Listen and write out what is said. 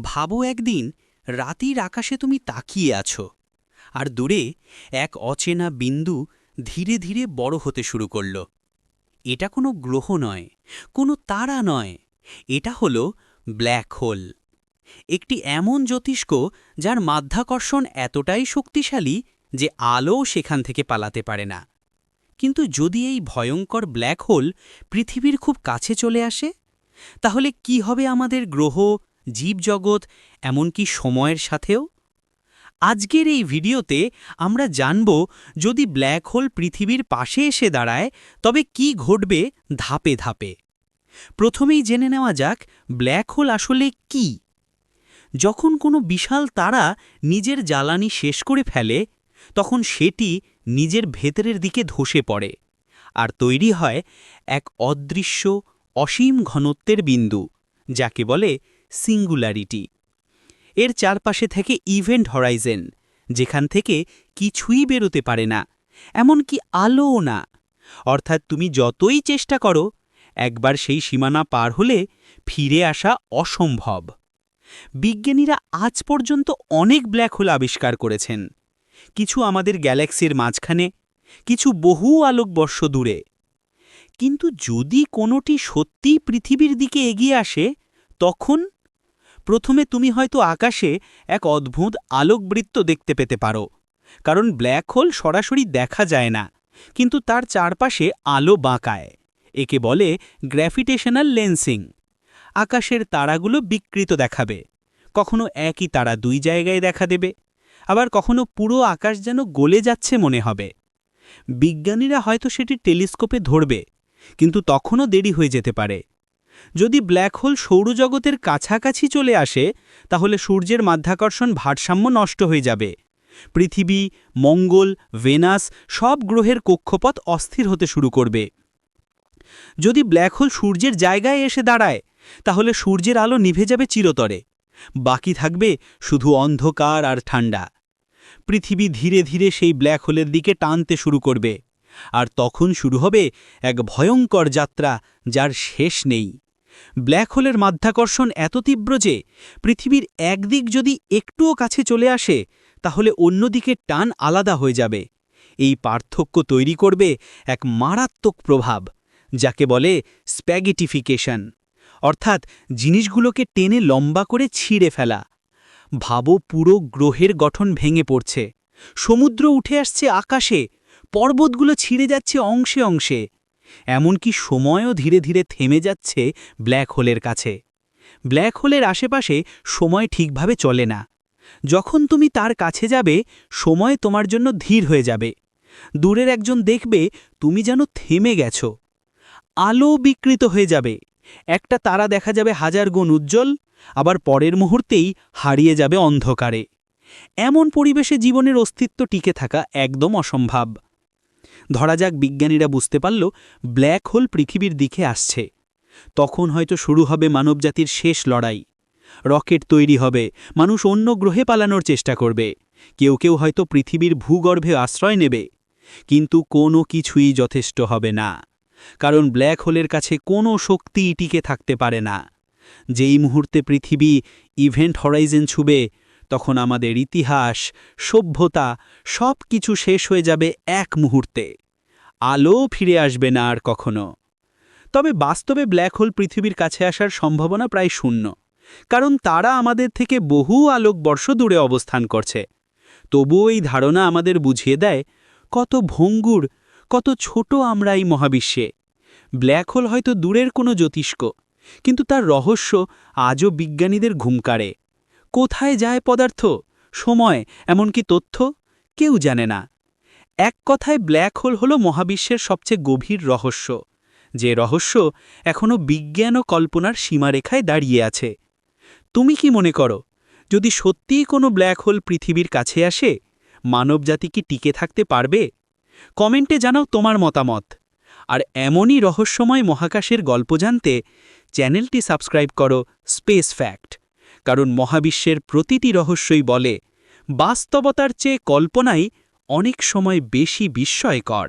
ভাবো একদিন, রাতির আকাশে তুমি তাকিয়ে আছো। আর দূরে এক অচেনা বিন্দু ধীরে ধীরে বড় হতে শুরু করল। এটা কোনো গ্রহ নয়, কোনো তারা নয়। এটা হল ব্ল্যাক হোল। একটি এমন জ্যোতিষ্ক যার মাধ্যাকর্ষণ এতটাই শক্তিশালী যে আলো সেখান থেকে পালাতে পারে না। কিন্তু যদি এই ভয়ঙ্কর ব্ল্যাক হোল পৃথিবীর খুব কাছে চলে আসে, তাহলে কি হবে আমাদের গ্রহ? জীবজগৎ, এমনকি সময়ের সাথেও? আজকের এই ভিডিওতে আমরা জানব, যদি ব্ল্যাক হোল পৃথিবীর পাশে এসে দাঁড়ায়, তবে কি ঘটবে ধাপে ধাপে? প্রথমেই জেনে নেওয়া যাক, ব্ল্যাক হোল আসলে কি? যখন কোনো বিশাল তারা নিজের জ্বালানি শেষ করে ফেলে, তখন সেটি নিজের ভেতরের দিকে ধসে পড়ে, আর তৈরি হয় এক অদৃশ্য, অসীম ঘনত্বের বিন্দু, যাকে বলে সিঙ্গুলারিটি এর চারপাশে থেকে ইভেন্ট হরাইজেন যেখান থেকে কিছুই বেরোতে পারে না, এমনকি আলোও না। অর্থাৎ তুমি যতই চেষ্টা করো, একবার সেই সীমানা পার হলে ফিরে আসা অসম্ভব। বিজ্ঞানীরা আজ পর্যন্ত অনেক ব্ল্যাক হোল আবিষ্কার করেছেন। কিছু আমাদের গ্যালাক্সির মাঝখানে, কিছু বহু আলোকবর্ষ দূরে। কিন্তু যদি কোনোটি সত্যিই পৃথিবীর দিকে এগিয়ে আসে, তখন প্রথমে তুমি হয়তো আকাশে এক অদ্ভুত আলোকবৃত্ত দেখতে পেতে পারো, কারণ ব্ল্যাক হোল সরাসরি দেখা যায় না, কিন্তু তার চারপাশে আলো বাঁকায়, একে বলে গ্র্যাফিটেশনাল লেন্সিং। আকাশের তারাগুলো বিকৃত দেখাবে, কখনো একই তারা দুই জায়গায় দেখা দেবে, আবার কখনো পুরো আকাশ যেন গলে যাচ্ছে মনে হবে। বিজ্ঞানীরা হয়তো সেটি টেলিস্কোপে ধরবে, কিন্তু তখনও দেরি হয়ে যেতে পারে যদি ব্ল্যাক হোল সৌরজগতের কাছাকাছি চলে আসে, তাহলে সূর্যের মাধ্যাকর্ষণ ভারসাম্য নষ্ট হয়ে যাবে। পৃথিবী, মঙ্গল, ভেনাস সব গ্রহের কক্ষপথ অস্থির হতে শুরু করবে। যদি ব্ল্যাক হোল সূর্যের জায়গায় এসে দাঁড়ায়, তাহলে সূর্যের আলো নিভে যাবে চিরতরে। বাকি থাকবে শুধু অন্ধকার আর ঠান্ডা। পৃথিবী ধীরে ধীরে সেই ব্ল্যাক হোলের দিকে টানতে শুরু করবে। আর তখন শুরু হবে এক ভয়ঙ্কর যাত্রা যার শেষ নেই। ব্ল্যাক হোলের মাধ্যাকর্ষণ এত তীব্র যে, পৃথিবীর একদিক যদি একটুও কাছে চলে আসে, তাহলে অন্যদিকে টান আলাদা হয়ে যাবে। এই পার্থক্য তৈরি করবে এক মারাত্মক প্রভাব, যাকে বলে স্প্যাগেটিফিকেশন। অর্থাৎ জিনিসগুলোকে টেনে লম্বা করে ছিঁড়ে ফেলা। ভাবো পুরো গ্রহের গঠন ভেঙে পড়ছে। সমুদ্র উঠে আসছে আকাশে পর্বতগুলো ছিঁড়ে যাচ্ছে অংশে অংশে। এমনকি সময়ও ধীরে ধীরে থেমে যাচ্ছে ব্ল্যাক হোলের কাছে। ব্ল্যাক হোলের আশেপাশে সময় ঠিকভাবে চলে না। যখন তুমি তার কাছে যাবে, সময় তোমার জন্য ধীর হয়ে যাবে। দূরের একজন দেখবে তুমি যেন থেমে গেছো। আলো বিকৃত হয়ে যাবে। একটা তারা দেখা যাবে হাজার গুণ উজ্জ্বল, আবার পরের মুহূর্তেই হারিয়ে যাবে অন্ধকারে। এমন পরিবেশে জীবনের অস্তিত্ব টিকে থাকা একদম অসম্ভব। ধরা যাক বিজ্ঞানীরা বুঝতে পারল ব্ল্যাক হোল পৃথিবীর দিকে আসছে। তখন হয়তো শুরু হবে মানবজাতির শেষ লড়াই। রকেট তৈরি হবে, মানুষ অন্য গ্রহে পালানোর চেষ্টা করবে। কেউ কেউ হয়তো পৃথিবীর ভূগর্ভে আশ্রয় নেবে। কিন্তু কোনো কিছুই যথেষ্ট হবে না। কারণ ব্ল্যাক হোলের কাছে কোনো শক্তি টিকে থাকতে পারে না। যেই মুহূর্তে পৃথিবী ইভেন্ট হরাইজেন ছুবে তখন আমাদের ইতিহাস, সভ্যতা সব কিছু শেষ হয়ে যাবে এক মুহূর্তে। আলো ফিরে আসবে না আর কখনো। তবে বাস্তবে ব্ল্যাক হোল পৃথিবীর কাছে আসার সম্ভাবনা প্রায় শূন্য। কারণ তারা আমাদের থেকে বহু আলোকবর্ষ দূরে অবস্থান করছে। তবুও এই ধারণা আমাদের বুঝিয়ে দেয় কত ভঙ্গুর, কত ছোট আমরা এই মহাবিশ্বে। ব্ল্যাক হোল হয়তো দূরের কোনো জ্যোতিষ্ক, কিন্তু তার রহস্য আজও বিজ্ঞানীদের ঘুমকারে। কোথায় যায় পদার্থ? সময়, এমনকি তথ্য? কেউ জানে না। এক কথায় ব্ল্যাক হোল হল মহাবিশ্বের সবচেয়ে গভীর রহস্য, যে রহস্য এখনও বিজ্ঞান ও কল্পনার সীমারেখায় দাঁড়িয়ে আছে। তুমি কি মনে করো, যদি সত্যিই কোনো ব্ল্যাক হোল পৃথিবীর কাছে আসে, মানবজাতি কি টিকে থাকতে পারবে? কমেন্টে জানাও তোমার মতামত। আর এমনই রহস্যময় মহাকাশের গল্প জানতে চ্যানেলটি সাবস্ক্রাইব করো স্পেস ফ্যাক্ট। কারণ মহাবিশ্বের প্রতিটি রহস্যই বলে বাস্তবতার চেয়ে কল্পনাই অনেক সময় বেশি বিস্ময়কর।